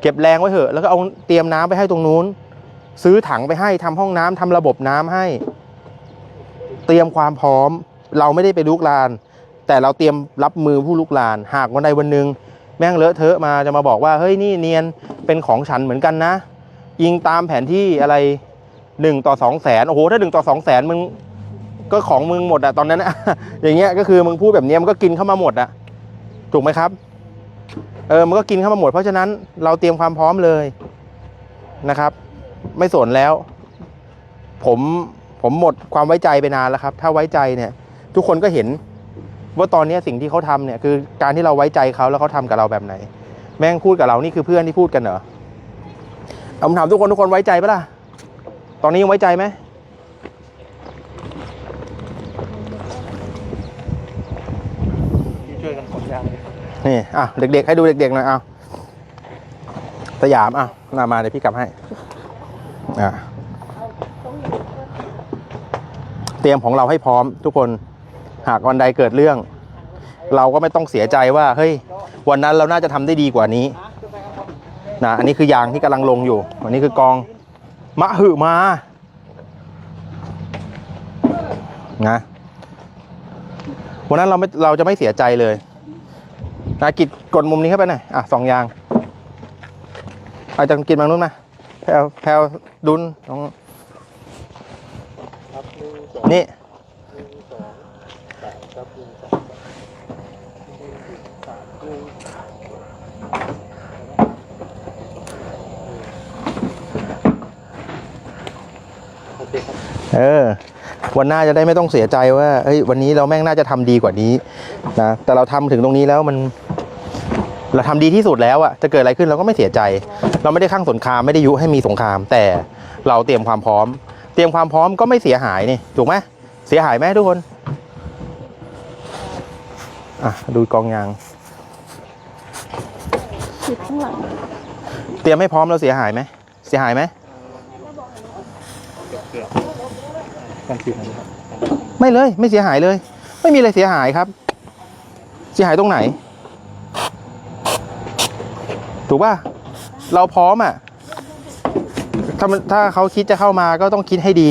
เก็บแรงไว้เถอะแล้วก็เอาเตรียมน้ำไปให้ตรงนู้น ซื้อถังไปให้ทำห้องน้ำทำระบบน้ำให้ เตรียมความพร้อม เราไม่ได้ไปลุกลาน แต่เราเตรียมรับมือผู้ลุกลาน หากวันใดวันหนึ่งแม่งเลอะเทอะมาจะมาบอกว่าเฮ้ยนี่เนียนเป็นของฉันเหมือนกันนะยิงตามแผนที่อะไรหนึ่งต่อสองแสนโอ้โหถ้าหนึ่งต่อสองแสนมึงก็ของมึงหมดอะตอนนั้นอะอย่างเงี้ยก็คือมึงพูดแบบเนี้ยมันก็กินเข้ามาหมดอะถูกไหมครับ เออมันก็กินเข้ามาหมด เพราะฉะนั้นเราเตรียมความพร้อมเลยนะครับ ไม่สนแล้ว ผมผมหมดความไว้ใจไปนานแล้วครับ ถ้าไว้ใจเนี่ย ทุกคนก็เห็นว่าตอนนี้สิ่งที่เขาทำเนี่ยคือการที่เราไว้ใจเขาแล้วเขาทำกับเราแบบไหน แม่งพูดกับเรานี่คือเพื่อนที่พูดกันเหรอผมถามทุกคนทุกคนไว้ใจปะล่ะ ตอนนี้ยังไว้ใจไหมช่วยกันขนยางเลย นี่อะเด็กๆ ให้ดูเด็กๆหน่อยเอาสยามอะนามาเดี๋ยวพี่กลับให้อะเตรียมของเราให้พร้อมทุกคนหากวันใดเกิดเรื่อง เราก็ไม่ต้องเสียใจว่าเฮ้ยวันนั้นเราน่าจะทำได้ดีกว่านี้นะอันนี้คือยางที่กำลังลงอยู่อันนี้คือกองมะหึมานะวันนั้นเราไม่เราจะไม่เสียใจเลย นากิดกดมุมนี้เข้าไปหน่อยอะสองยางอาจจะกินบางนู้นมาแพลวแพลวดุนน้องครับหนึ่งนี่เคครับเออ วันหน้าจะได้ไม่ต้องเสียใจว่าเฮ้ยวันนี้เราแม่งน่าจะทำดีกว่านี้นะแต่เราทำถึงตรงนี้แล้วมัน เราทำดีที่สุดแล้วอะจะเกิดอะไรขึ้นเราก็ไม่เสียใจ เราไม่ได้ข้างสงครามไม่ได้ยุให้มีสงคราม แต่เราเตรียมความพร้อม เตรียมความพร้อมก็ไม่เสียหายนี่ถูกไหมเสียหายไหมทุกคนอะดูกองยางข้างหลังเตรียมให้พร้อมเราเสียหายไหมเสียหายไหมไม่เลย ไม่เสียหายเลย ไม่มีอะไรเสียหายครับ เสียหายตรงไหน ถูกป่ะเราพร้อมอะถ้าถ้าเขาคิดจะเข้ามาก็ต้องคิดให้ดี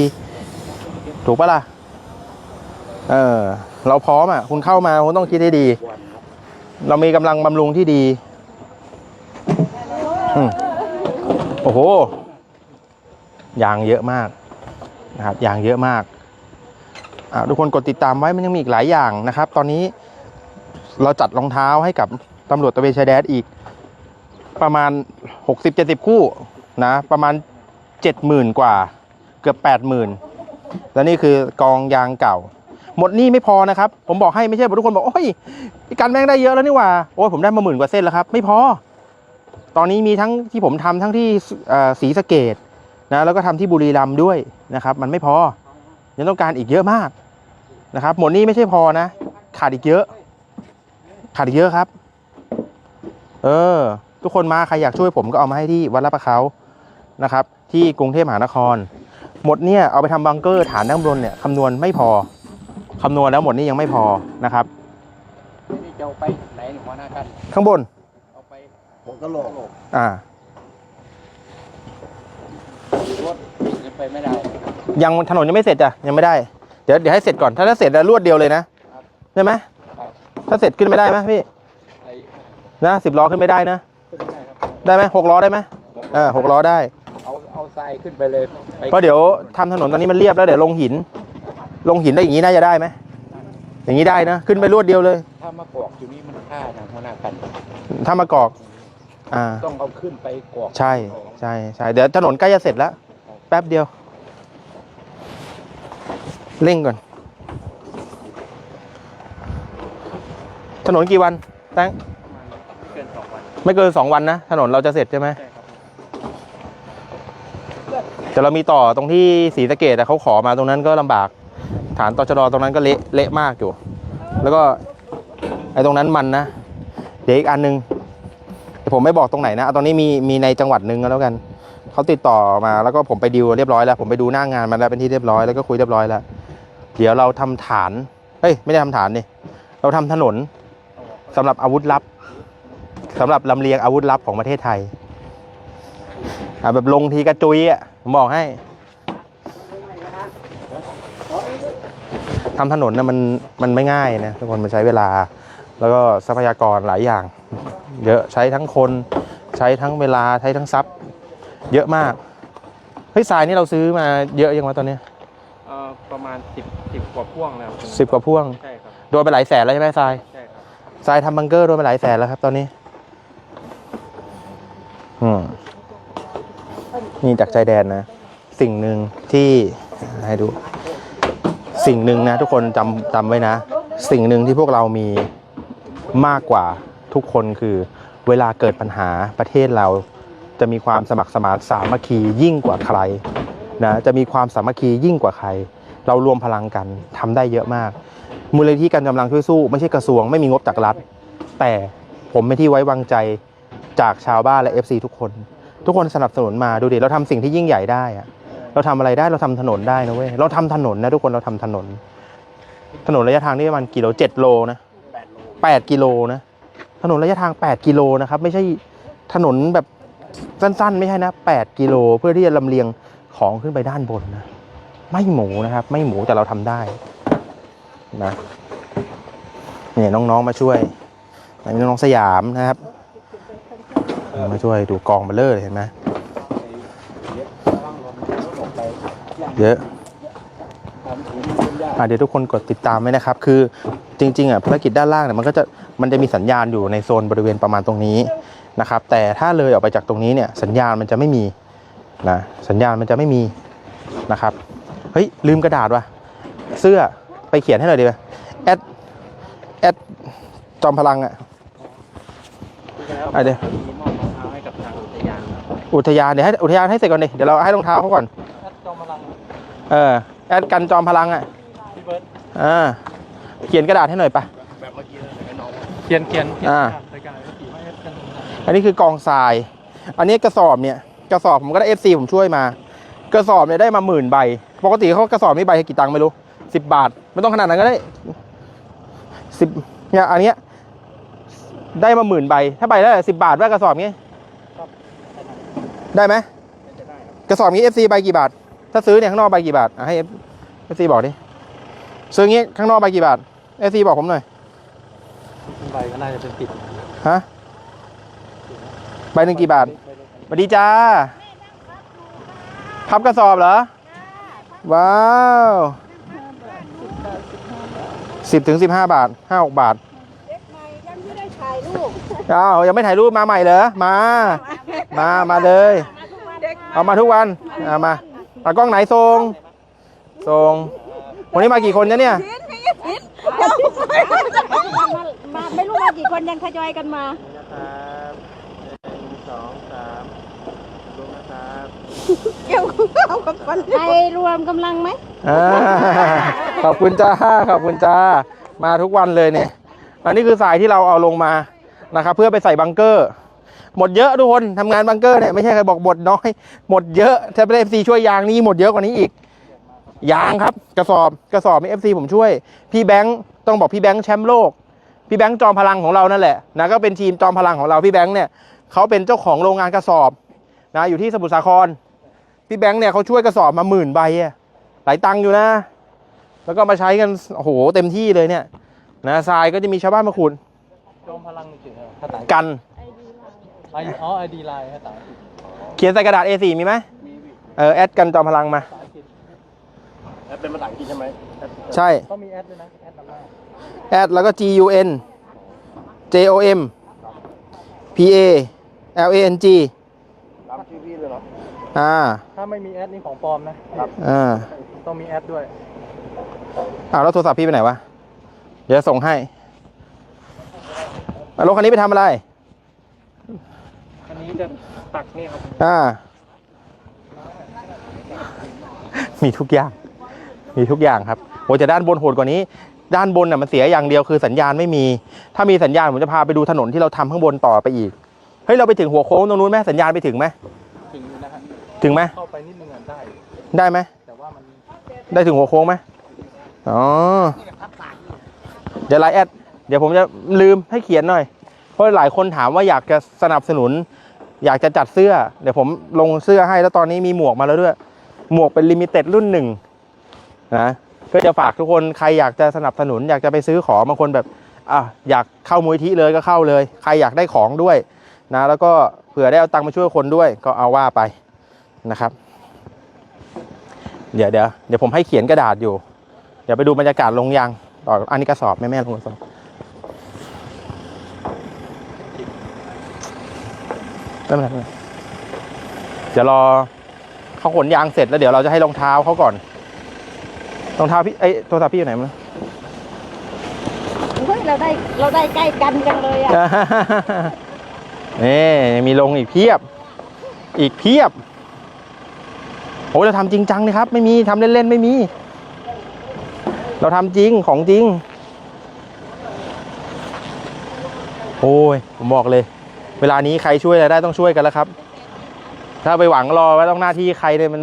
ถูกป่ะล่ะเออเราพร้อมอะ คุณเข้ามาคุณต้องคิดให้ดี เรามีกำลังบำรุงที่ดีอืมโอ้โหยางเยอะมากนะครับยางเยอะมากอ่าทุกคนกดติดตามไว้มันยังมีอีกหลายอย่างนะครับ ตอนนี้เราจัดรองเท้าให้กับตำรวจตะเวนชายแดนอีก ประมาณ 60-70 คู่นะประมาณ 70,000 กว่าเกือบ 80,000 และนี่คือกองยางเก่า หมดนี่ไม่พอนะครับ ผมบอกให้ไม่ใช่ทุกคนบอกโอ้ยพี่กันแม่งได้เยอะแล้วนี่ว่าโอ้ยผมได้มาหมื่นกว่าเส้นแล้วครับ ไม่พอ ตอนนี้มีทั้งที่ผมทำทั้งที่เอ่อศรีสเกดนะแล้วก็ทำที่บุรีรัมย์ด้วยนะครับ มันไม่พอยังต้องการอีกเยอะมากนะครับ หมดนี้ไม่ใช่พอนะ ขาดอีกเยอะ ขาดอีกเยอะครับ เออ ทุกคนมาใครอยากช่วยผมก็เอามาให้ที่วัดละประเขานะครับ ที่กรุงเทพมหานคร หมดเนี่ยเอาไปทำบังเกอร์ฐานด้านบนเนี่ยคำนวณไม่พอคำนวณแล้วหมดนี้ยังไม่พอนะครับนี่จะเอาไปไหนหนูหัวหน้ากันข้างบนเอาไปหัวกะโหลกอ่ารถยังไปไม่ได้ยังถนนยังไม่เสร็จจ้ะยังไม่ได้เดี๋ยวเดี๋ยวให้เสร็จก่อนถ้าถ้าเสร็จแล้วรวดเดียวเลยนะครับใช่ไหมครับถ้าเสร็จขึ้นไม่ได้ไหมพี่ไอ้นะสิบล้อขึ้นไม่ได้นะ ขึ้นไม่ได้ครับได้ไหมหกล้อได้ไหมเออหกล้อได้ เอาเอาทรายขึ้นไปเลยไปเพราะเดี๋ยวทำถนนตอนนี้มันเรียบแล้วเดี๋ยวลงหิน ลงหินได้อย่างนี้น่าจะได้ไหมอย่างนี้ได้นะ ขึ้นไปรวดเดียวเลยถ้ามากอกอยู่นี่มันค่านะหัวหน้ากัน ถ้ามากอก อ่า ต้องเอาขึ้นไปกอกใช่ใช่ใช่เดี๋ยวถนนใกล้จะเสร็จแล้ว แป๊บเดียว เร่งก่อน ถนนกี่วันแตง ไม่เกินสองวัน ไม่เกินสองวันนะ ถนนเราจะเสร็จใช่ไหมแต่เรามีต่อตรงที่ศรีสะเกดแต่เขาขอมาตรงนั้นก็ลำบาก ฐานตชดตรงนั้นก็เละเละมากอยู่ แล้วก็ไอ้ตรงนั้นมันนะ เดี๋ยวอีกอันหนึงผมไม่บอกตรงไหนนะเอาตรงนี้มีมีในจังหวัดหนึ่งก็แล้วกัน เขาติดต่อมาแล้วก็ผมไปดิวเรียบร้อยแล้ว ผมไปดูหน้างานมาแล้วเป็นที่เรียบร้อยแล้วก็คุยเรียบร้อยแล้ว เดี๋ยวเราทำฐาน เฮ้ย ไม่ได้ทำฐานนี่ เราทำถนนสำหรับอาวุธลับ สำหรับลำเลียงอาวุธลับของประเทศไทยอะแบบลงทีกระจุยอะผมบอกให้ทำถนนนะมันมันไม่ง่ายนะทุกคนมันใช้เวลา แล้วก็ทรัพยากรหลายอย่าง เยอะใช้ทั้งคนใช้ทั้งเวลาใช้ทั้งทรัพย์ เยอะมากเฮ้ยทรายนี่เราซื้อมาเยอะยังวะตอนเนี้ยเอ่อประมาณสิบสิบกว่าพ่วงแล้วสิบกว่าพ่วงใช่ครับโดนไปหลายแสนแล้วใช่ไหมทรายใช่ครับทรายทำบังเกอร์โดนไปหลายแสนแล้วครับตอนนี้ อืมนี่จากใจแดนนะ สิ่งหนึ่งที่ให้ดู สิ่งหนึ่งนะ ทุกคนจำจำไว้นะ สิ่งหนึ่งที่พวกเรามีมากกว่าทุกคนคือ เวลาเกิดปัญหาประเทศเราจะมีความสมัครสมานสามัคคียิ่งกว่าใครนะจะมีความสามัคคียิ่งกว่าใคร เรารวมพลังกันทำได้เยอะมาก มูลนิธิการกำลังช่วยสู้ ไม่ใช่กระทรวงไม่มีงบจากรัฐ แต่ผมไม่ที่ไว้วางใจ จากชาวบ้านและ FC ทุกคน ทุกคนสนับสนุนมาดูดิเราทำสิ่งที่ยิ่งใหญ่ได้อะเราทำอะไรได้เราทำถนนได้นะเว้ยเราทำถนนนะทุกคนเราทำถนน ถนนระยะทางนี่ประมาณกิโลเจ็ดโลนะแปดกิโลนะถนนระยะทางแปดกิโลนะครับ ไม่ใช่ถนนแบบสั้นๆ ไม่ใช่นะแปดกิโลเพื่อที่จะลำเลียงของขึ้นไปด้านบนนะ ไม่หมูนะครับ ไม่หมูแต่เราทำได้นะเนี่ยน้องๆมาช่วยอันนี้น้องๆสยามนะครับ มาช่วยดูกองเบลเลอร์เลยเห็นไหมเยอะอะเดี๋ยวทุกคนกดติดตามไว้นะครับ คือจริงๆอะภารกิจด้านล่างเนี่ยมันก็จะมันจะมีสัญญาณอยู่ในโซนบริเวณประมาณตรงนี้นะครับ แต่ถ้าเลยออกไปจากตรงนี้เนี่ยสัญญาณมันจะไม่มีนะสัญญาณมันจะไม่มีนะครับเฮ้ยลืมกระดาษว่ะเสื้อไปเขียนให้หน่อยดีไหมแอดแอดจอมพลังอะอะเดี๋ยว อุทยานเดี๋ยวให้อุทยานให้เสร็จก่อนดิเดี๋ยวเราให้รองเท้าเขาก่อน แอดจอมพลังเออแอดกันจอมพลังอะพี่เบิร์ตอ่าเขียนกระดาษให้หน่อยปะแบบเมื่อกี้เลยแต่น้องเขียนเขียนเขียนอ่า รายการก็ตีว่าแอดกันอันนี้คือกองทราย อันนี้กระสอบเนี่ย กระสอบผมก็ได้เอฟซีผมช่วยมา กระสอบเนี่ยได้มาหมื่นใบ ปกติเขากระสอบนี้ใบกี่ตังค์ไม่รู้สิบบาท ไม่ต้องขนาดนั้นก็ได้สิบเนี่ยอันเนี้ยได้มาหมื่นใบ ถ้าใบละสิบบาทว่ากระสอบนี้ ได้ไหมจะได้ครับกระสอบนี้ FC ใบกี่บาท ถ้าซื้อเนี่ยข้างนอกใบกี่บาทอะให้ FC บอกดิซื้องี้ข้างนอกใบกี่บาท FC บอกผมหน่อยใบก็น่าจะเป็นติดฮะใบหนึ่งกี่บาทสวัสดีจ้าพับกระสอบเหรอ ว้าวสิบถึงสิบห้าบาทห้าหกบาทเด็กใหม่ยังไม่ได้ถ่ายรูป อ้าวยังไม่ถ่ายรูปมาใหม่เหรอมา มามาเลยเด็กเอามาทุกวันเอามาเอากล้องไหนทรงทรงวันนี้มากี่คนนะเนี่ยหินมีหินเดี๋ยวมามาไม่รู้มากี่คนยังทยอยกันมานะครับหนึ่งสองสามดูนะครับเกี่ยวข้าวกับคนไทยรวมกำลังไหมอ่าขอบคุณจ้าขอบคุณจ้ามาทุกวันเลยเนี่ยอันนี้คือสายที่เราเอาลงมา นะครับเพื่อไปใส่บังเกอร์หมดเยอะทุกคนทำงานบังเกอร์เนี่ยไม่ใช่ใครบอกหมดน้อย หมดเยอะถ้าเป็นเอฟซีช่วยยางนี่หมดเยอะกว่านี้อีกยางครับ กระสอบกระสอบมีเอฟซีผมช่วย พี่แบงค์ต้องบอกพี่แบงค์แชมป์โลก พี่แบงค์จอมพลังของเรานั่นแหละนะก็เป็นทีมจอมพลังของเราพี่แบงค์เนี่ยเขาเป็นเจ้าของโรงงานกระสอบนะอยู่ที่สมุทรสาคร พี่แบงค์เนี่ยเขาช่วยกระสอบมาหมื่นใบอะหลายตังค์อยู่นะ แล้วก็มาใช้กันโอ้โหเต็มที่เลยเนี่ยนะทรายก็จะมีชาวบ้านมาขุด จอมพลังจริงๆครับถ้าตายกัน ไออ๋อไอดีไลน์ถ้าตายเขียนใส่กระดาษ A4 มีไหมมีวิเออแอดกันจอมพลังมา ภาษาอังกฤษแอดเป็นภาษาอังกฤษใช่ไหมแอดใช่ต้องมีแอดด้วยนะ แอดนำหน้าแอดแล้วก็ G U N J O M P A L A N G ตามชื่อพี่เลยเหรออ่าถ้าไม่มีแอดนี่ของปลอมนะ อ่าต้องมีแอดด้วยอ้าวแล้วโทรศัพท์พี่ไปไหนวะ เดี๋ยวส่งให้อะ รถคันนี้ไปทำอะไร อันนี้จะตักนี่ครับ อ่า มีทุกอย่าง มีทุกอย่างครับโอ้แต่ด้านบนโหดกว่านี้ ด้านบนน่ะมันเสียอย่างเดียวคือสัญญาณไม่มี ถ้ามีสัญญาณผมจะพาไปดูถนนที่เราทำข้างบนต่อไปอีก เฮ้ย เราไปถึงหัวโค้งตรงนู้นไหมสัญญาณไปถึงไหมถึงอยู่นะฮะถึงไหมเข้าไปนิดนึงอะได้ ได้ไหม แต่ว่ามัน ได้ถึงหัวโค้งไหมอ๋อ เดี๋ยวไลน์แอด เดี๋ยวผมจะลืมให้เขียนหน่อย เพราะหลายคนถามว่าอยากจะสนับสนุน อยากจะจัดเสื้อ เดี๋ยวผมลงเสื้อให้แล้วตอนนี้มีหมวกมาแล้วด้วย หมวกเป็นลิมิเต็ดรุ่นหนึ่งนะก็จะฝากทุกคนใครอยากจะสนับสนุน อยากจะไปซื้อของบางคนแบบอะอยากเข้ามูลที่เลยก็เข้าเลย ใครอยากได้ของด้วยนะแล้วก็เผื่อได้เอาตังค์มาช่วยคนด้วยก็เอาว่าไปนะครับ เดี๋ยวเดี๋ยวเดี๋ยวผมให้เขียนกระดาษอยู่ เดี๋ยวไปดูบรรยากาศลงยางต่ออันนี้กระสอบแม่แม่ลงกระสอบ ไม่เป็นไรไม่เป็นไรเดี๋ยวรอเขาขนยางเสร็จแล้วเดี๋ยวเราจะให้รองเท้าเขาก่อนรองเท้าพี่ไอ้ยโทรศัพท์พี่อยู่ไหนมั้งเฮ้ยเราได้เราได้ใกล้กันกันเลยอะ นี่ยังมีลงอีกเพียบ อีกเพียบโอ้ยเราทำจริงจังนี่ครับ ไม่มีทำเล่นๆไม่มี เราทำจริงของจริง โอ้ยผมบอกเลย เวลานี้ใครช่วยอะไรได้ต้องช่วยกันแล้วครับ ถ้าไปหวังรอไว้ต้องหน้าที่ใครเนี่ยมัน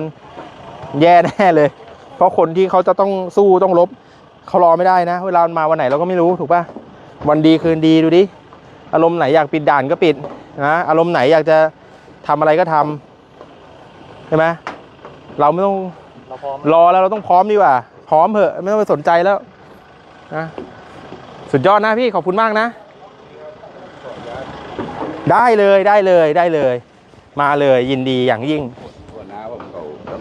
แย่แน่เลย เพราะคนที่เขาจะต้องสู้ต้องลบเขารอไม่ได้นะ เวลามันมาวันไหนเราก็ไม่รู้ถูกปะวันดีคืนดีดูดิ อารมณ์ไหนอยากปิดด่านก็ปิดนะอารมณ์ไหนอยากจะทำอะไรก็ทำใช่ไหมเราไม่ต้องเราพร้อมรอแล้วเราต้องพร้อมดีกว่า พร้อมเถอะไม่ต้องไปสนใจแล้วนะสุดยอดนะพี่ขอบคุณมากนะ ได้เลยได้เลยได้เลย มาเลยยินดีอย่างยิ่ง หัวหน้าผมเขาครับ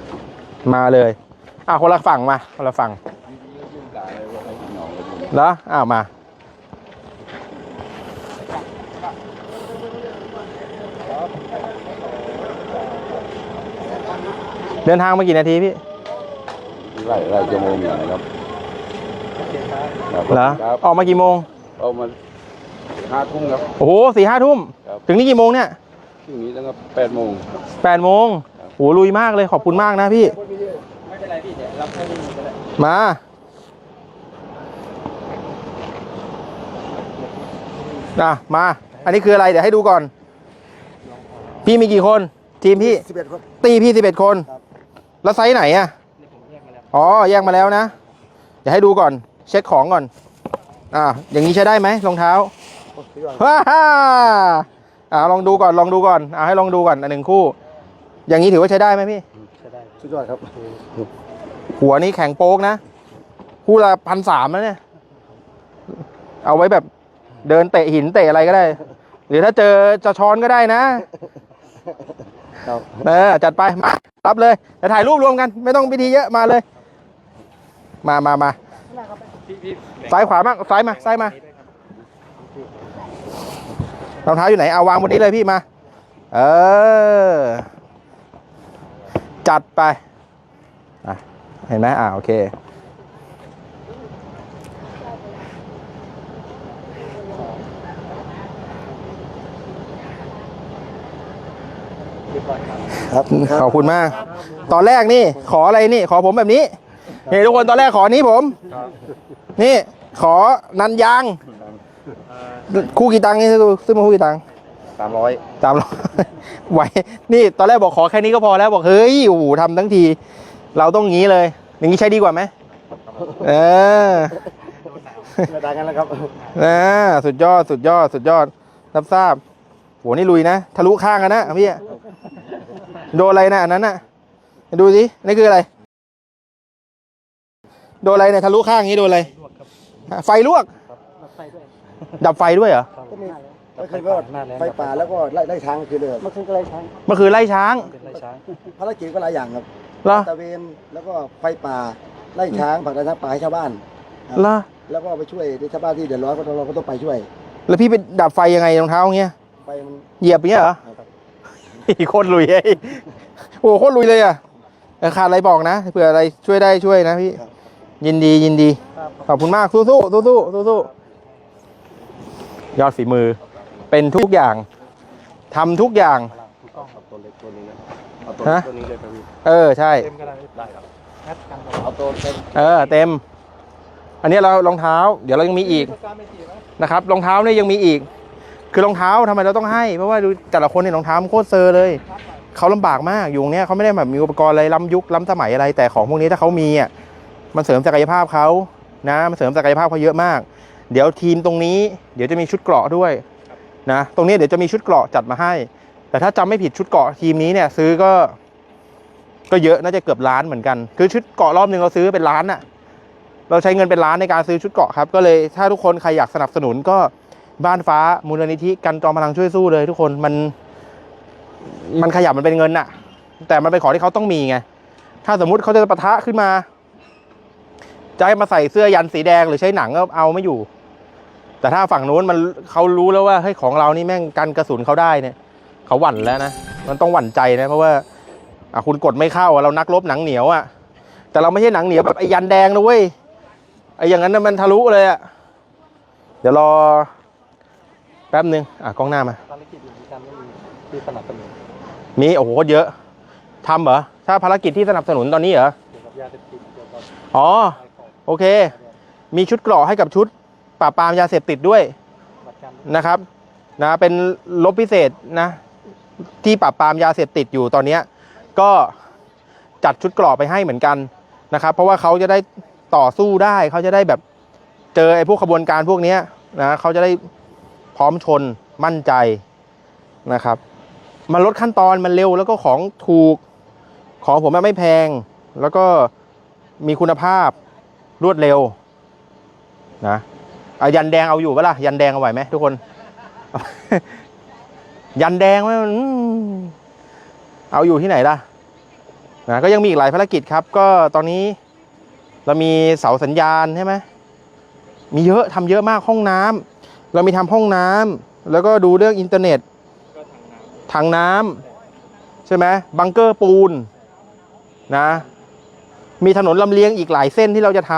มาเลยอะคนละฝั่งมาคนละฝั่งยื่นตายเลยว่าให้พี่น้องเลยผมแล้วอ้าวมา เดินทางมากี่นาทีพี่ ไล่ไล่ชั่วโมงอย่างนะครับครับเหรอ ครับออกมากี่โมงเอามา ห้าทุ่มครับ โอ้โหสี่ห้าทุ่ม ครับ ถึงนี่กี่โมงเนี่ยที่นี้ตั้งแต่แปดโมง แปดโมงโหลุยมากเลยขอบคุณมากนะพี่ ไม่เป็นไรพี่เดี๋ยวรับแค่นี้ก็ได้มา อะ มา อันนี้คืออะไร เดี๋ยวให้ดูก่อน พี่มีกี่คน ทีมพี่สิบเอ็ดคนตีพี่สิบเอ็ดคนครับแล้วไซส์ไหนอะนี่ผมแยกมาแล้วอ๋อ แยกมาแล้วนะ เดี๋ยวให้ดูก่อน เช็คของก่อน อ่าอย่างนี้ใช้ได้ไหมรองเท้าพี่ก่อน ฮ่าฮ่าอ่าลองดูก่อนลองดูก่อนอ่าให้ลองดูก่อนอันหนึ่งคู่ อย่างนี้ถือว่าใช้ได้ไหมพี่ ใช่ได้สุดยอดครับหัวนี้แข็งโป๊กนะ คู่ละพันสามแล้วเนี่ย เอาไว้แบบเดินเตะหินเตะอะไรก็ได้ หรือถ้าเจอจะช้อนก็ได้นะครับเออจัดไปมารับเลยจะถ่ายรูปรวมกัน ไม่ต้องพิธีเยอะมาเลย มามามาพี่พี่ซ้ายขวามั่งซ้ายมาซ้ายมา รองเท้าอยู่ไหนเอาวางบนนี้เลยพี่มา เออ จัดไปเห็นไหมอ่าโอเค ครับขอบคุณมาก ตอนแรกนี่ ขออะไรนี่ ขอผมแบบนี้นี่ทุกคนตอนแรกขอนี้ผม นี่ ขอนันยาง คู่กี่ตังค์นี่ซื้อซื้อมาคู่กี่ตังค์สามร้อยสามร้อยไหวนี่ตอนแรกบอกขอแค่นี้ก็พอแล้วบอกเฮ้ยโอ้โหทำทั้งที เราต้องงี้เลย อย่างนี้ใช้ดีกว่าไหมเออไม่ต่างกันแล้วครับอ่าสุดยอดสุดยอดสุดยอดรับทราบโหนี่ลุยนะทะลุข้างกันนะพี่อะโดนอะไรนะอันนั้นน่ะ ดูสินี่คืออะไร โดนอะไรเนี่ยทะลุข้างอย่างนี้โดนอะไรไฟลวกไฟด้วย ดับไฟด้วยเหรอ ก็มีเมื่อคืนก็ไฟป่าแล้วก็ไล่ไล่ช้างคือเดิมเมื่อคืนก็ไล่ช้างเมื่อคืนไล่ช้าง เป็นไล่ช้างภารกิจก็หลายอย่างครับเหรอตะเวนแล้วก็ไฟป่าไล่ช้างผลักดันช้างป่าให้ชาวบ้าน เหรอ แล้วก็ไปช่วยชาวบ้านที่เดือดร้อนก็ต้องเราก็ต้องไปช่วยแล้วพี่ไปดับไฟยังไงรองเท้าอย่างเงี้ยไฟมัน เหยียบอย่างเงี้ยเหรอ ครับ โคตรลุยไอ้โอ้โหโคตรลุยเลยอะเออขาดอะไรบอกนะเผื่ออะไรช่วยได้ช่วยนะพี่ยินดียินดี ขอบคุณมากสู้สู้สู้สู้สู้สู้ ยอดฝีมือ เป็นทุกอย่างทำทุกอย่างเอาตัวเล็กตัวนี้นะเอาตัวฮะตัวนี้เลยไปพี่เออใช่เต็มก็ได้ได้ครับงัดกันเอาตัวเต็มเออเต็ม อันนี้เรารองเท้า เดี๋ยวเรายังมีอีกนะครับรองเท้าเนี่ยยังมีอีก คือรองเท้าทำไมเราต้องให้เพราะว่าดูแต่ละคนเนี่ยรองเท้ามันโคตรเซอร์เลยเขาลำบากมากอยู่ตรงเนี้ยเขาไม่ได้แบบมีอุปกรณ์อะไรล้ำยุคล้ำสมัยอะไรแต่ของพวกนี้ถ้าเขามีอะมันเสริมศักยภาพเขานะมันเสริมศักยภาพเขาเยอะมาก เดี๋ยวทีมตรงนี้เดี๋ยวจะมีชุดเกราะด้วยนะตรงนี้เดี๋ยวจะมีชุดเกราะจัดมาให้ แต่ถ้าจำไม่ผิดชุดเกราะทีมนี้เนี่ยซื้อก็ ก็เยอะน่าจะเกือบล้านเหมือนกัน คือชุดเกราะรอบหนึ่งเราซื้อเป็นล้านอะเราใช้เงินเป็นล้านในการซื้อชุดเกราะครับ ก็เลยถ้าทุกคนใครอยากสนับสนุนก็บ้านฟ้ามูลนิธิกันจอมพลังช่วยสู้เลย ทุกคนมัน มันขยับมันเป็นเงินน่ะแต่มันเป็นของที่เขาต้องมีไงถ้าสมมุติเขาจะปะทะขึ้นมา จะให้มาใส่เสื้อยันสีแดงหรือใช้หนังก็เอาไม่อยู่ แต่ถ้าฝั่งนู้นมันเขารู้แล้วว่าเฮ้ยของเรานี่แม่งกันกระสุนเขาได้เนี่ยเขาหวั่นแล้วนะมันต้องหวั่นใจนะเพราะว่าอะคุณกดไม่เข้าอะเรานักรบหนังเหนียวอะแต่เราไม่ใช่หนังเหนียวแบบไอ้ยันแดงนะเว้ยไอ้อย่างนั้นน่ะมันทะลุเลยอะเดี๋ยวรอแป๊บนึงอะกล้องหน้ามาภารกิจอย่างนี้กันไม่มีที่สนับสนุนมีโอ้โหเยอะทำเหรอถ้าภารกิจที่สนับสนุนตอนนี้เหรอเกี่ยวกับยาเสพติดเกี่ยวกับอ๋อขายของ โอเค มีชุดเกราะให้กับชุดปราบปรามยาเสพติดด้วยนะครับนะเป็นลบพิเศษนะที่ปราบปรามยาเสพติดอยู่ตอนนี้ก็จัดชุดเกราะไปให้เหมือนกันนะครับ เพราะว่าเขาจะได้ต่อสู้ได้เขาจะได้แบบเจอไอ้พวกขบวนการพวกนี้นะเขาจะได้พร้อมชนมั่นใจนะครับ มันลดขั้นตอนมันเร็วแล้วก็ของถูกของผมไม่แพง แล้วก็มีคุณภาพ รวดเร็วนะเอายันแดงเอาอยู่ปะล่ะยันแดงเอาไหวไหมทุกคน ยันแดงไหมเอาอยู่ที่ไหนล่ะนะก็ยังมีอีกหลายภารกิจครับ ก็ตอนนี้เรามีเสาสัญญาณใช่ไหมมีเยอะทำเยอะมากห้องน้ำเรามีทำห้องน้ำแล้วก็ดูเรื่องอินเทอร์เน็ตทางน้ำถังน้ำใช่ไหมบังเกอร์ปูนนะ มีถนนลำเลียงอีกหลายเส้นที่เราจะท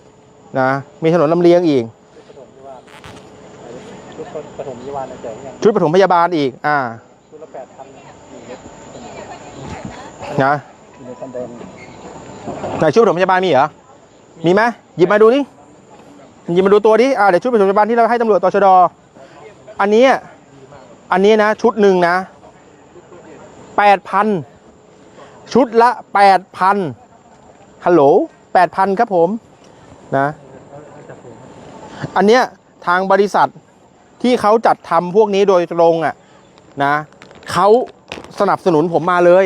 ำนะ มีถนนลำเลียงอีก ชุดปฐมนิวาสชุดปฐมนิวาสในแจกอย่างชุดปฐมพยาบาลอีก อ่า ชุดละแปดพันสี่เมตรนะอยู่ในคันแดงไหนชุดปฐมพยาบาลมีเหรอ มีไหมหยิบมาดูดิหยิบมาดูตัวดิอ่าเดี๋ยวชุดปฐมพยาบาลที่เราให้ตำรวจตชดอันนี้ อันนี้นะ ชุดหนึ่งนะแปดพันชุดละแปดพัน ฮัลโหลแปดพันครับผมนะอันเนี้ยทางบริษัทที่เขาจัดทำพวกนี้โดยตรงอะนะเขาสนับสนุนผมมาเลย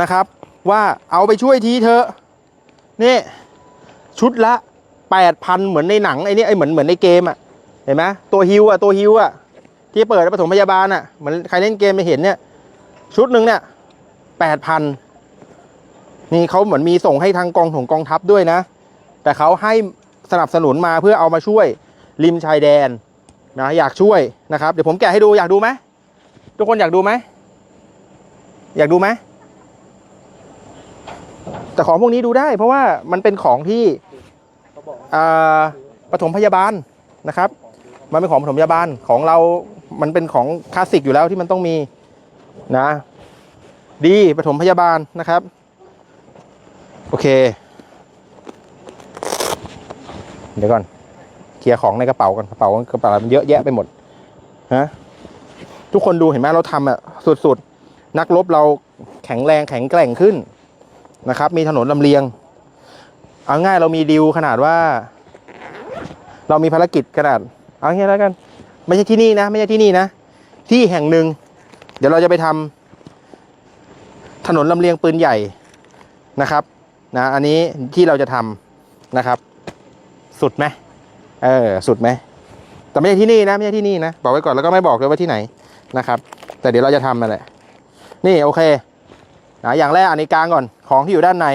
นะครับ ว่าเอาไปช่วยทีเถอะนี่ชุดละแปดพันเหมือนในหนังไอ้นี่ไอ้เหมือนเหมือนในเกมอะเห็นไหมตัวฮิวอะตัวฮิวอะที่เปิดปฐมพยาบาลอะเหมือนใครเล่นเกมจะเห็นเนี่ยชุดหนึ่งเนี่ยแปดพัน นี่เขาเหมือนมีส่งให้ทางกองถงกองทัพด้วยนะ แต่เขาให้สนับสนุนมาเพื่อเอามาช่วยริมชายแดนนะอยากช่วยนะครับเดี๋ยวผมแกะให้ดูอยากดูไหมทุกคนอยากดูไหมอยากดูไหมแต่ของพวกนี้ดูได้ เพราะว่ามันเป็นของที่อ่าปฐมพยาบาลนะครับ มันเป็นของปฐมพยาบาลของเรา มันเป็นของคลาสสิกอยู่แล้วที่มันต้องมีนะ ดีปฐมพยาบาลนะครับ โอเค เดี๋ยวก่อน เคลียร์ของในกระเป๋ากันกระเป๋ากระเป๋ามันเยอะแยะไปหมดฮะทุกคนดูเห็นไหมเราทำอะสุดๆ นักรบเราแข็งแรงแข็งแกร่งขึ้นนะครับ มีถนนลำเลียง เอาง่ายเรามีดีลขนาดว่า เรามีภารกิจขนาด เอางี้แล้วกัน ไม่ใช่ที่นี่นะ ไม่ใช่ที่นี่นะ ที่แห่งหนึ่ง เดี๋ยวเราจะไปทำถนนลำเลียงปืนใหญ่นะครับ นะอันนี้ที่เราจะทำนะครับ สุดไหมเออสุดไหมแต่ไม่ใช่ที่นี่นะไม่ใช่ที่นี่นะบอกไว้ก่อนแล้วก็ไม่บอกเลยว่าที่ไหนนะครับ แต่เดี๋ยวเราจะทำนั่นแหละนี่โอเคนะอย่างแรกอันนี้กลางก่อนของที่อยู่ด้านใน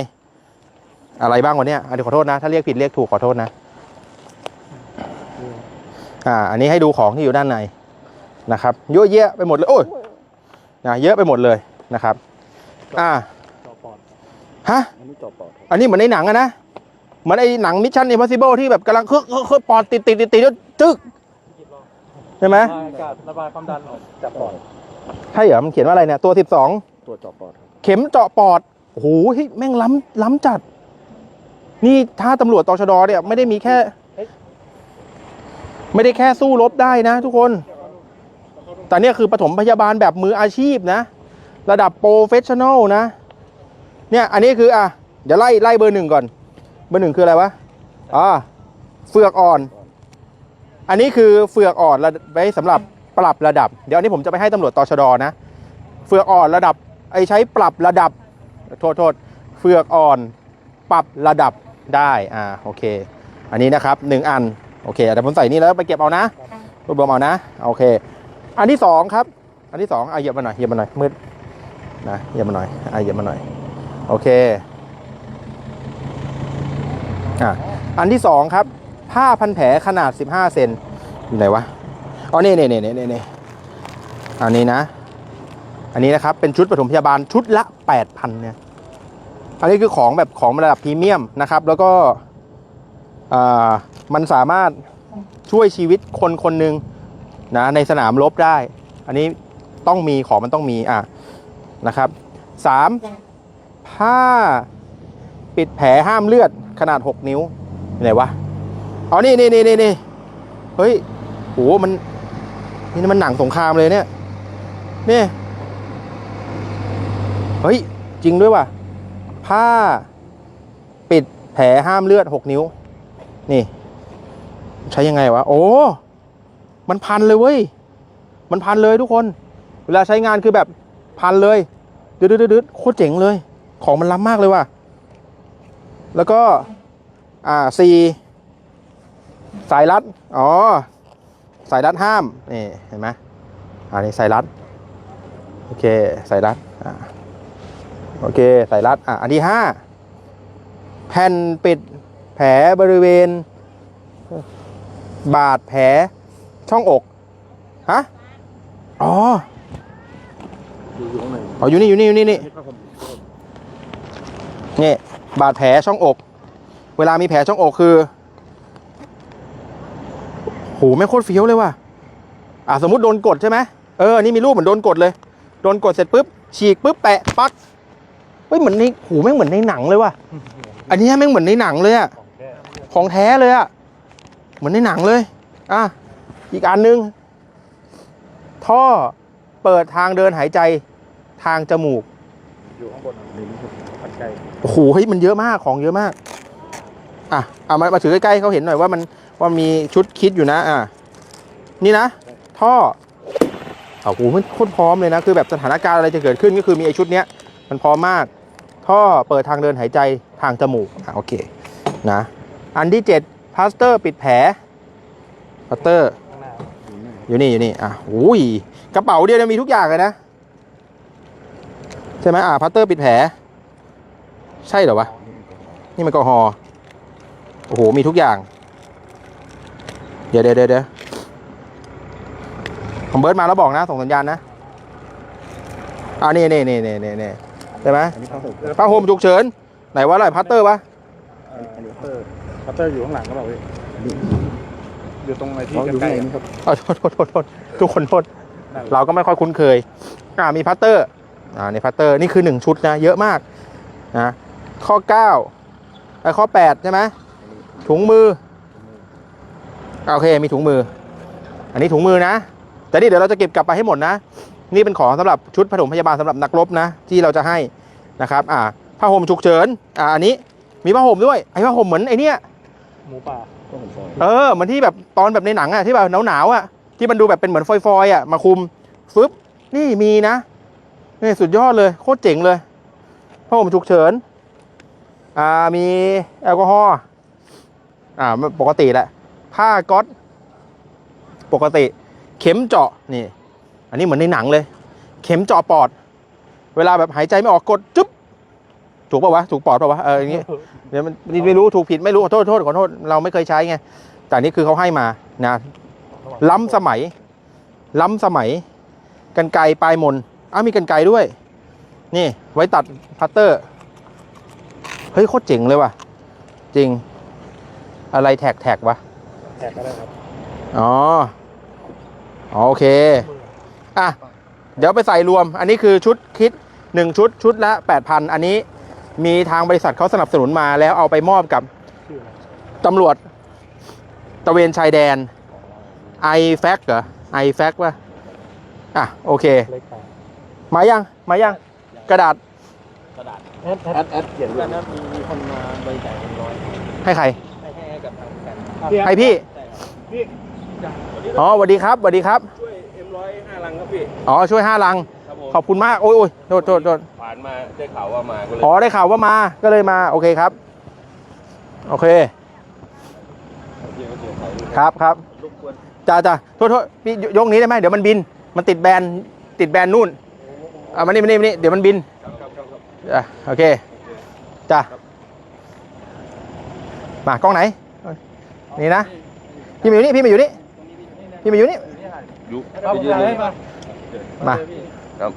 อะไรบ้างวันเนี้ยอันนี้ขอโทษนะ ถ้าเรียกผิดเรียกถูกขอโทษนะอ่าอันนี้ให้ดูของที่อยู่ด้านในนะครับเยอะแยะไปหมดเลยโอ้ยนะเยอะไปหมดเลยนะครับ อ่าจอปอด ฮะ อันนี้จอปอดอันนี้เหมือนในหนังอะนะ เหมือนไอ้หนังมิชชั่นอิมพอสิเบิลที่แบบกำลังเคอะเคอะเคอะปอดติดติดติดติดแล้วจึ๊กใช่ไหมระบายอากาศระบายความดันออกจากปอดใช่เหรอมันเขียนว่าอะไรเนี่ยตัวสิบสองตัวจอปอดครับเข็มเจาะปอดโอ้โหเฮ้ยแม่งล้ำล้ำจัด นี่ถ้าตำรวจตชดเนี่ยไม่ได้มีแค่ ไม่ได้แค่สู้รบได้นะทุกคน แต่เนี่ยคือปฐมพยาบาลแบบมืออาชีพนะ ระดับโปรเฟชชั่นอลนะ เนี่ยอันนี้คืออะเดี๋ยวไล่ไล่เบอร์หนึ่งก่อน เบอร์หนึ่งคืออะไรวะอ่าเฟือกอ่อน อันนี้คือเฟือกอ่อนระไว้สำหรับปรับระดับ เดี๋ยวอันนี้ผมจะไปให้ตำรวจตชดนะ เฟือกอ่อนระดับไอ้ใช้ปรับระดับโทษโทษเฟือกอ่อน ปรับระดับได้อ่าโอเค อันนี้นะครับหนึ่งอันโอเคแต่ผมใส่นี่แล้วไปเก็บเอานะรวบรวมเอานะโอเค อันที่สองครับ อันที่สองเอาเหยียบมาหน่อยเหยียบมาหน่อยมืดนะเหยียบมาหน่อยอะเหยียบมาหน่อย โอเคอะอันที่สองครับ ผ้าพันแผลขนาด 15 เซนอยู่ไหนวะอ๋อนี่นี่นี่นี่นี่นี่อันนี้นะ อันนี้นะครับ เป็นชุดปฐมพยาบาลชุดละ 8,000เนี่ยอันนี้คือของแบบของระดับพรีเมียมนะครับ แล้วก็อ่ามันสามารถช่วยชีวิตคนคนหนึ่งนะในสนามรบได้ อันนี้ต้องมีของมันต้องมีอะนะครับสาม ผ้าปิดแผลห้ามเลือดขนาด 6 นิ้วไหนวะอ๋อนี่นี่นี่นี่นี่เฮ้ยโหมันนี่มันหนังสงครามเลยเนี่ยนี่เฮ้ยจริงด้วยว่ะผ้าปิดแผลห้ามเลือด 6 นิ้ว นี่ ใช้ยังไงวะ โอ้ มันพันเลยเว้ย มันพันเลยทุกคน เวลาใช้งานคือแบบพันเลยดืดดืดดืดโคตรเจ๋งเลย ของมันล้ำมากเลยว่ะ แล้วก็ อ่าซีสายรัด อ๋อ สายรัดห้าม นี่ เห็นไหมอันนี้สายรัด โอเค สายรัด อ่า โอเคใส่รัด อะ อันที่ห้าแผ่นปิดแผลบริเวณ บาดแผลช่องอก ฮะ อ๋อ อยู่อยู่ข้างในอ๋ออยู่นี่อยู่นี่อยู่นี่นี่ นี่ผ้าห่ม นี่บาดแผลช่องอก เวลามีแผลช่องอกคือโหแม่โคตรเฟี้ยวเลยว่ะอะสมมติโดนกดใช่ไหมเออนี่มีรูปเหมือนโดนกดเลย โดนกดเสร็จปุ๊บฉีกปุ๊บแปะปักเฮ้ยเหมือนในโหแม่งเหมือนในหนังเลยว่ะอันนี้แม่งเหมือนในหนังเลยอะของแท้เลยอะเหมือนในหนังเลยอะอีกอันนึง ท่อเปิดทางเดินหายใจทางจมูก อยู่ข้างบนลิ้นผัดไก่ โอ้โหเฮ้ยมันเยอะมากของเยอะมาก อะเอามามาถือใกล้ๆเขาเห็นหน่อยว่ามันว่ามีชุดคิดอยู่นะ อะนี่นะ ท่อโอ้โหมันโคตรพร้อมเลยนะ คือแบบสถานการณ์อะไรจะเกิดขึ้นก็คือมีไอชุดเนี้ยมันพร้อมมาก ท่อเปิดทางเดินหายใจทางจมูกอะโอเคนะอันที่เจ็ดพลาสเตอร์ปิดแผลพลาสเตอร์ อยู่นี่อยู่นี่อะโอ้ยกระเป๋าเดียวมีทุกอย่างเลยนะ ใช่ไหมอะพัตเตอร์ปิดแผล ใช่เหรอวะ นี่มันแอลกอฮอล์โอ้โห มีทุกอย่างเดี๋ยวเดี๋ยวเดี๋ยวเดี๋ยวผมเบิร์ดมาแล้วบอกนะ ส่งสัญญาณนะ อ่านี่นี่นี่นี่นี่นี่ใช่ไหมอันนี้ผ้าห่มผ้าห่มฉุกเฉิน ไหนวะอะไรพัตเตอร์วะอันนี้พัตเตอร์พัตเตอร์อยู่ข้างหลังก็บอกพี่อยู่ตรงไหนที่เขาอยู่ใกข้างล้ในๆนี่ครับอ๋อโทษโทษโทษโทษทุกคนโทษนั่นแหละเราก็ไม่ค่อยคุ้นเคย อ่ามีพัตเตอร์ อ่าในพัตเตอร์นี่คือหนึ่งชุดนะ เยอะมากนะ ข้อ9ไอ้ข้อ 8 ใช่ไหมถุงมืออ่าโอเค มีถุงมือ อันนี้ถุงมือนะ แต่นี่เดี๋ยวเราจะเก็บกลับไปให้หมดนะ นี่เป็นของสำหรับชุดผสมพยาบาลสำหรับนักรบนะ ที่เราจะให้นะครับ อ่าผ้าห่มฉุกเฉิน อ่า อันนี้ มีผ้าห่มด้วย ไอ้ผ้าห่มเหมือนไอ้เนี่ยหมูป่าก็ผมซอยเออ เหมือนที่แบบตอนแบบในหนังอะที่แบบหนาวๆอะที่มันดูแบบเป็นเหมือนฟอยๆอะมาคุมฟึบ นี่มีนะนี่สุดยอดเลย โคตรเจ๋งเลยผ้าห่มฉุกเฉิน อ่ามีแอลกอฮอล์อ่าปกติแหละ ผ้าก๊อตปกติ เข็มเจาะนี่ อันนี้เหมือนในหนังเลย เข็มเจาะปอด เวลาแบบหายใจไม่ออกกดจุ๊บถูกป่าวะถูกปอดป่าวะเอออย่างงี้เดี๋ยวมันไม่รู้ถูกผิดไม่รู้ขอโทษโทษขอโทษเราไม่เคยใช้ไงแต่นี่คือเขาให้มานะล้ำสมัย ล้ำสมัย กันไกรปลายมนอ้ามีกันไกรด้วย นี่ไว้ตัดพัตเตอร์ เฮ้ยโคตรเจ๋งเลยว่ะ จริง อะไรแท็กแท็กวะแตกก็ได้ครับอ๋ออ๋อโอเค อะ เดี๋ยวไปใส่รวม อันนี้คือชุดคิดหนึ่งชุดชุดละ 8,000 อันนี้มีทางบริษัทเขาสนับสนุนมาแล้วเอาไปมอบกับชื่ออะไรตำรวจตระเวนชายแดน i f a c เหรอ i f a c ป่ะอะ โอเค เล็กไปมายัง มายัง กระดาษ แอดแอดแอดเขียนด้วยนะมีมีคนมาบริจาคเป็นร้อยให้ใคร ให้ให้กับทางการให้พี่พี่อ๋อสวัสดีครับสวัสดีครับ ช่วยเอ็มร้อยห้าลังครับพี่อ๋อ ช่วยห้าลัง ครับผมขขอบคุณมาก โอ้ยโอ้ยโทษโทษโทษผ่านมาได้ข่าวว่ามาก็เลยอ๋อ ได้ข่าวว่ามา ก็เลยมา โอเคครับ โอเคครับครับ รบกวนจ้าจ้าโทษโทษพี่ยยกนี้ได้ไหมเดี๋ยวมันบิน มันติดแบรนด์ติดแบรนด์นู่นอะมานี่มานี่มานี่เดี๋ยวมันบิน อะโอเคจ้ามากล้องไหน นี่นะ พี่มาอยู่นี่ พี่มาอยู่นี่ พี่มาอยู่นี่อยู่เอาไปยืนถ่ายดูให้มามาครับ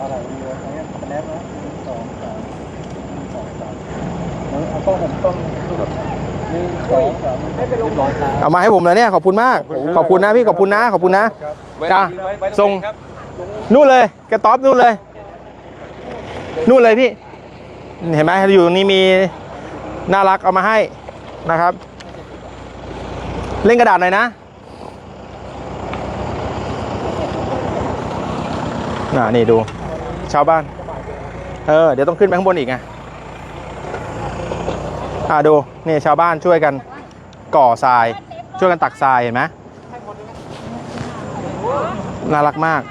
อะไรมีอะไรเงี้ยคะแนนนะหนึ่งสองสามหนึ่งสองสามเอากล้องผมต้องหนึ่งสองสามให้ไปลงร้อยครับเอามาให้ผมเลยเนี่ย ขอบคุณมาก ขอบคุณนะพี่ ขอบคุณนะ ขอบคุณนะไว้จ้าไว้ไว้ส่งครับ นู่นเลยกระต๊อบนู่นเลย นู่นเลยพี่ เห็นไหมอยู่ตรงนี้มีน่ารักเอามาให้นะครับ เล่นกระดาษหน่อยนะน่ะนี่ดู ชาวบ้าน เออ เดี๋ยวต้องขึ้นไปข้างบนอีกไงอ่าดูนี่ชาวบ้านช่วยกันก่อทราย ช่วยกันตักทรายเห็นไหมน่ารักมาก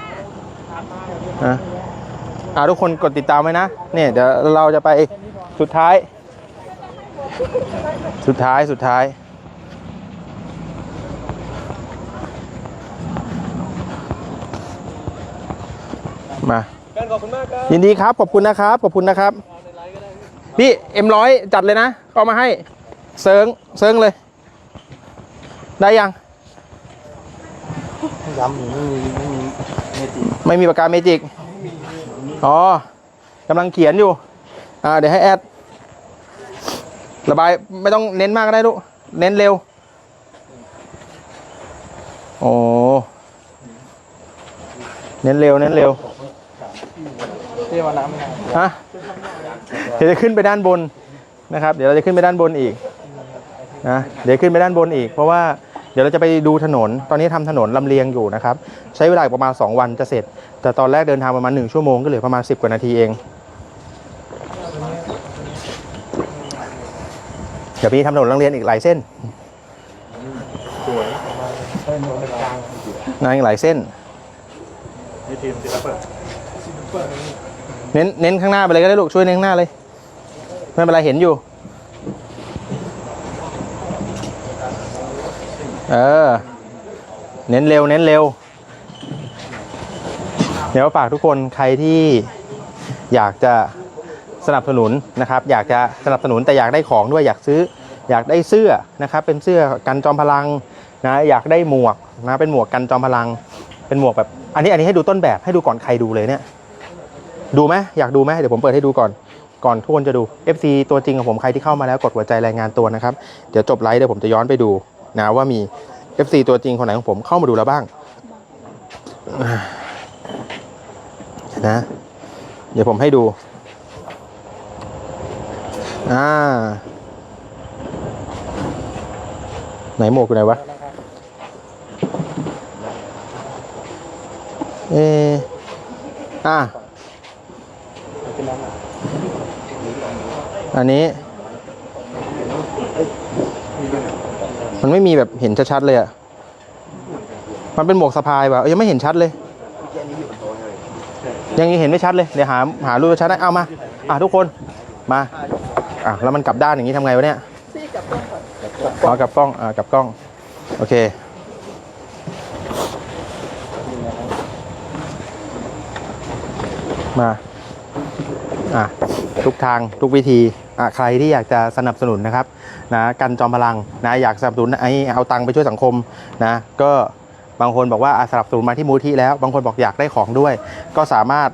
นะอ่าทุกคนกดติดตามไว้นะเนี่ยเดี๋ยวเราจะไปสุดท้าย สุดท้ายสุดท้าย มาการขอบคุณมากครับยินดีครับ ขอบคุณนะครับ ขอบคุณนะครับ พี่เอ็มร้อยจัดเลยนะก็เอามาให้เซิงเซิงเลย ได้ยังย้ำไม่มี ไม่มีปากกาเมจิก อ๋อกำลังเขียนอยู่ อ่า เดี๋ยวให้แอด ระบายไม่ต้องเน้นมากก็ได้ลูก เน้นเร็ว โอ้ เน้นเร็ว เน้นเร็วเด้ฮะเดี๋ยวจะขึ้นไปด้านบนนะครับ เดี๋ยวเราจะขึ้นไปด้านบนอีกนะ เดี๋ยวขึ้นไปด้านบนอีก เพราะว่า เดี๋ยวเราจะไปดูถนน ตอนนี้ทำถนนลำเลียงอยู่นะครับ ใช้เวลาประมาณ 2 วันจะเสร็จ แต่ตอนแรกเดินทางประมาณ 1 ชั่วโมงก็เหลือประมาณ 10 กว่านาทีเอง เดี๋ยวพี่ทำถนนลำเลียงอีกหลายเส้นนางนะอีกหลายเส้นเน้นเน้นข้างหน้าไปเลยก็ได้ลูกช่วยเน้นข้างหน้าเลย ไม่เป็นไรเห็นอยู่ เออ เน้นเร็ว เน้นเร็ว เดี๋ยวฝากทุกคนใครที่อยากจะสนับสนุนนะครับ อยากจะสนับสนุนแต่อยากได้ของด้วยอยากซื้อ อยากได้เสื้อนะครับ เป็นเสื้อกันจอมพลังนะอยากได้หมวกนะเป็นหมวกกันจอมพลัง เป็นหมวกแบบอันนี้อันนี้ให้ดูต้นแบบให้ดูก่อนใครดูเลยเนี่ย ดูไหมอยากดูไหมเดี๋ยวผมเปิดให้ดูก่อนก่อนทุกคนจะดู FC ตัวจริงของผมใครที่เข้ามาแล้วกดหัวใจรายงานตัวนะครับ เดี๋ยวจบไลฟ์เดี๋ยวผมจะย้อนไปดู นะว่ามี FC ตัวจริงคนไหนของผมเข้ามาดูแล้วบ้างนะ เดี๋ยวผมให้ดู อ่า ไหนหมวกอยู่ไหนวะ เอออ่าอันนี้ มันไม่มีแบบเห็นชัดๆเลยอะมันเป็นหมวกสะพายป่ะยังไม่เห็นชัดเลยยังยังเห็นไม่ชัดเลย เดี๋ยวหาหารูปชัดได้เอามา อะทุกคนมา อะแล้วมันกลับด้านอย่างนี้ทำไงวะเนี่ยอ๋อกลับกล้องอ่ากลับกล้อง โอเค มา อะทุกทางทุกวิธีอะใครที่อยากจะสนับสนุนนะครับ นะกันจอมพลังนะอยากสนับสนุนไอ้เอาตังค์ไปช่วยสังคมนะก็บางคนบอกว่าอาสนับสนุนมาที่มูลที่แล้ว บางคนบอกอยากได้ของด้วย ก็สามารถ